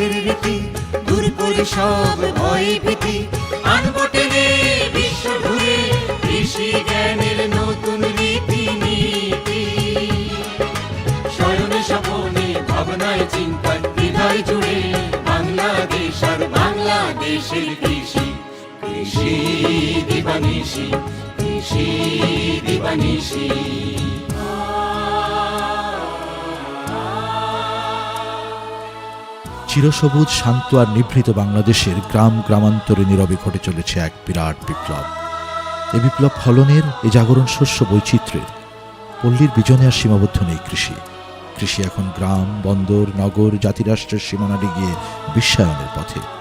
চাষের রীতি দূর করে সব ভয় ভীতি। আনব টেনে বিশ্ব ঘুরে কৃষি জ্ঞানের নতুন রীতি নীতি স্বয়নে স্বপনে ভাবনায় চিন্তায় হৃদয় জুড়ে বাংলাদেশ আর বাংলাদেশের কৃষি। কৃষি দিবানিশি কৃষি দিবানিশি। চিরসবুজ, শান্ত আর নিভৃত বাংলাদেশের গ্রাম, গ্রামান্তরে নীরবে ঘটে চলেছে এক বিরাট বিপ্লব। এ বিপ্লব ফলনের, এ জাগরণ শস্য বৈচিত্র্যের, পল্লীর বিজনে আর সীমাবদ্ধ নেই কৃষি। কৃষি এখন গ্রাম, বন্দর, নগর, জাতিরাষ্ট্রের সীমানা গিয়ে বিশ্বায়নের পথে।